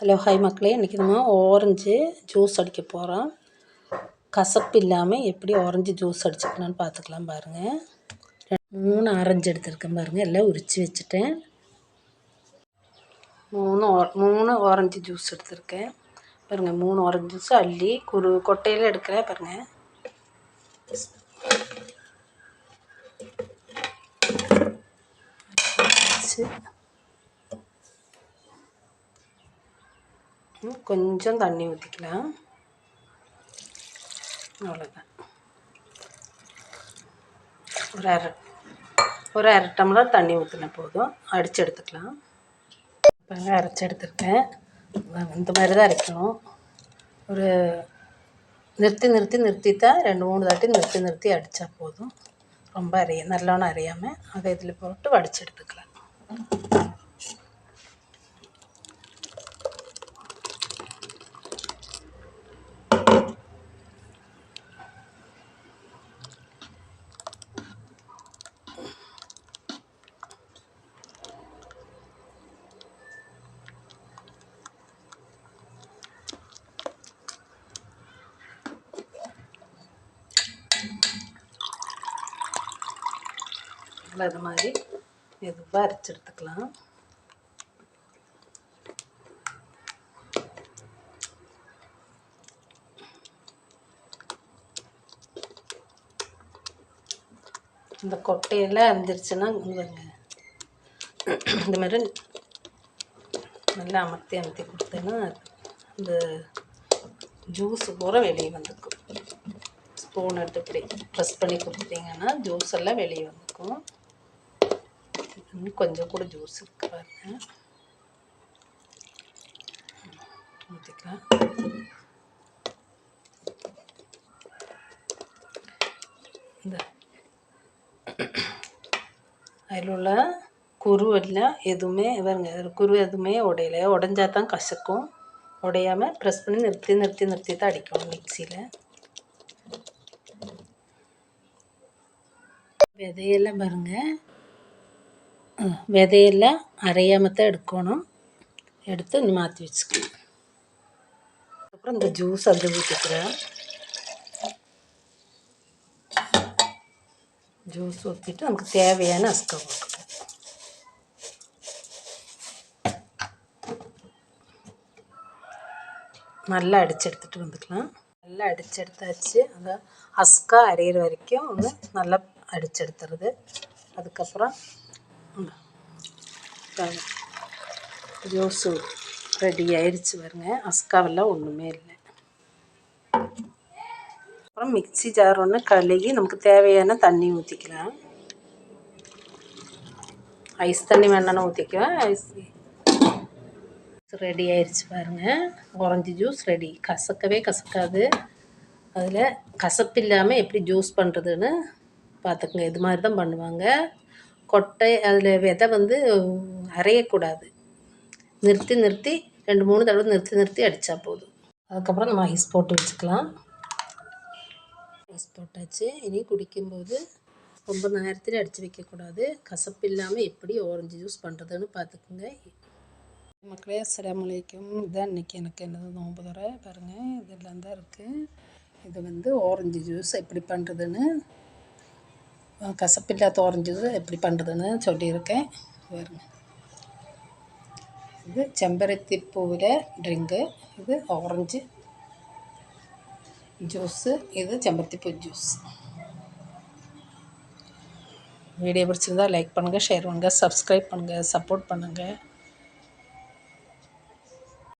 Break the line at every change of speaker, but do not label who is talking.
Hello hi மக்களே. இன்றைக்கி நம்ம ஆரஞ்சு ஜூஸ் அடிக்க போகிறோம் கசப்பு இல்லாமல் எப்படி ஆரஞ்சு ஜூஸ் அடிச்சுக்கலாம்னு பார்த்துக்கலாம் பாருங்கள் மூணு ஆரஞ்சு எடுத்துருக்கேன் பாருங்கள் எல்லாம் உரித்து வச்சுட்டேன். மூணு மூணு ஆரஞ்சு ஜூஸ் எடுத்திருக்கேன். பாருங்கள் மூணு ஆரஞ்சு ஜூஸ் அள்ளி குரு கொட்டையில் எடுக்கிறேன் பாருங்கள் வச்சு கொஞ்சம் தண்ணி ஊற்றிக்கலாம் அவ்வளோதான் ஒரு அரை ஒரு அரை டம்ளர் தண்ணி ஊற்றினா போதும். அடித்து எடுத்துக்கலாம். இப்போ அரைச்சி எடுத்துருக்கேன். இந்த மாதிரி தான் அரைக்கணும். ஒரு நிறுத்தி நிறுத்தி நிறுத்தி தான் ரெண்டு மூணு தாட்டி நிறுத்தி நிறுத்தி அடித்தா போதும். ரொம்ப அரைய நல்லவனும் அரையாமல் அதை இதில் போட்டு வடித்து எடுத்துக்கலாம். நல்லா இது மாதிரி மெதுவாக அரைச்சி எடுத்துக்கலாம். இந்த கொட்டையெல்லாம் அரைஞ்சிருச்சுன்னா இந்த மாதிரி நல்லா அமர்த்தி அமர்த்தி கொடுத்தேன்னா இந்த ஜூஸு பூரா வெளியே வந்துக்கும். ஸ்பூன் எடுத்து இப்படி ப்ரெஸ் பண்ணி கொடுத்தீங்கன்னா ஜூஸ் எல்லாம் வெளியே வந்துக்கும். இன்னும் கொஞ்சம் கூட ஜூஸ் இருக்கு பாருங்க. ஊற்றிக்கலாம் இந்த. அதில் உள்ள குரு எல்லாம் எதுவுமே பாருங்க குரு எதுவுமே உடையல. உடஞ்சா தான் கசக்கும். உடையாமல் ப்ரெஸ் பண்ணி நிறுத்தி நிறுத்தி நிறுத்தி தான் அடிக்கணும் மிக்சியில் விதையெல்லாம் பாருங்கள் விதையெல்லாம் அரையாமல் தான் எடுக்கணும். எடுத்து மாற்றி வச்சுக்கணும். அப்புறம் இந்த ஜூஸ் அதில் ஊற்றிக்கிறேன் ஜூஸ் ஊற்றிட்டு நமக்கு தேவையான அஸ்கா போட்டுக்கலாம் நல்லா அடித்து எடுத்துகிட்டு வந்துக்கலாம். நல்லா அடித்து எடுத்தாச்சு. அந்த அஸ்கா அரைகிற வரைக்கும். வந்து நல்லா அடித்து அதுக்கப்புறம் ஜூஸு ரெடி ஆயிடுச்சு பாருங்க. அஸ்காவெல்லாம் ஒன்றுமே இல்லை. அப்புறம் மிக்சி ஜார் ஒன்று கழுகி நமக்கு தேவையான தண்ணி ஊற்றிக்கலாம் ஐஸ் தண்ணி வேணாலும் ஊற்றிக்குவேன் ஐஸ் ரெடி ஆயிடுச்சு பாருங்கள் ஆரஞ்சு ஜூஸ் ரெடி. கசக்கவே கசக்காது. அதில் கசப்பு இல்லாமல் எப்படி ஜூஸ் பண்ணுறதுன்னு பார்த்துக்குங்க. இது மாதிரி தான் பண்ணுவாங்க. கொட்டை அதில் விதை வந்து அரையக்கூடாது. நிறுத்தி நிறுத்தி ரெண்டு மூணு தடவை நிறுத்தி நிறுத்தி அடித்தா போதும். அதுக்கப்புறம் நம்ம ஐஸ் போட்டு வச்சுக்கலாம். ஐஸ் போட்டாச்சு. இனி குடிக்கும்போது ரொம்ப நேரத்தில் அடித்து வைக்கக்கூடாது. கசப்பு இல்லாமல் எப்படி ஓரஞ்சு ஜூஸ் பண்ணுறதுன்னு பார்த்துக்குங்க. மக்களே அஸ்லாம் வலைக்கும் இதுதான் இன்றைக்கி எனக்கு என்னது? நோம்பு தர பாருங்கள் இதெல்லாம் தான் இருக்குது இது வந்து ஓரஞ்சு ஜூஸ் எப்படி பண்ணுறதுன்னு கசப்பில்லாத ஆரஞ்சு எப்படி பண்ணுறதுன்னு சொல்லியிருக்கேன். பாருங்க. இது செம்பருத்தி பூவில் ட்ரிங்கு இது ஆரஞ்சு ஜூஸு இது செம்பருத்தி பூ ஜூஸ் வீடியோ பிடிச்சிருந்தால் லைக் பண்ணுங்கள் ஷேர் பண்ணுங்கள் சப்ஸ்கிரைப் பண்ணுங்கள் சப்போர்ட் பண்ணுங்கள்